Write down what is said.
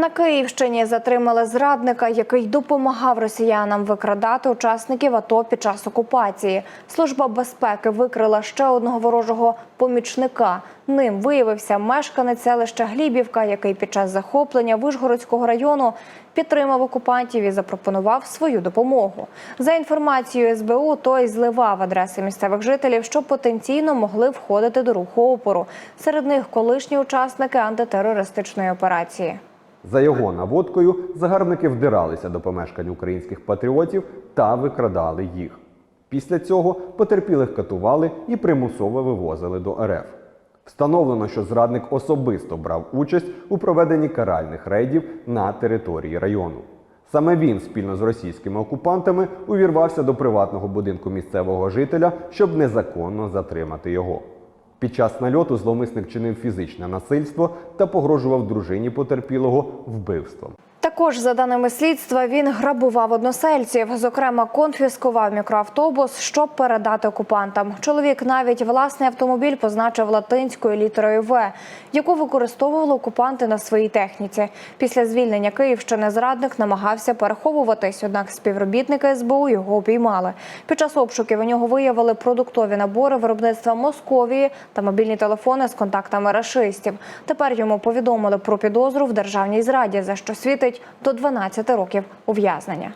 На Київщині затримали зрадника, який допомагав росіянам викрадати учасників АТО під час окупації. Служба безпеки викрила ще одного ворожого помічника. Ним виявився мешканець селища Глібівка, який під час захоплення Вишгородського району підтримав окупантів і запропонував свою допомогу. За інформацією СБУ, той зливав адреси місцевих жителів, що потенційно могли входити до руху опору. Серед них колишні учасники антитерористичної операції. За його наводкою загарбники вдиралися до помешкань українських патріотів та викрадали їх. Після цього потерпілих катували і примусово вивозили до РФ. Встановлено, що зрадник особисто брав участь у проведенні каральних рейдів на території району. Саме він спільно з російськими окупантами увірвався до приватного будинку місцевого жителя, щоб незаконно затримати його. Під час нальоту зловмисник чинив фізичне насильство та погрожував дружині потерпілого вбивством. Також, за даними слідства, він грабував односельців. Зокрема, конфіскував мікроавтобус, щоб передати окупантам. Чоловік навіть власний автомобіль позначив латинською літерою В, яку використовували окупанти на своїй техніці. Після звільнення Київщини зрадник намагався переховуватись, однак співробітники СБУ його обіймали. Під час обшуків у нього виявили продуктові набори виробництва Московії та мобільні телефони з контактами рашистів. Тепер йому повідомили про підозру в державній зраді, за що світить до 12 років ув'язнення.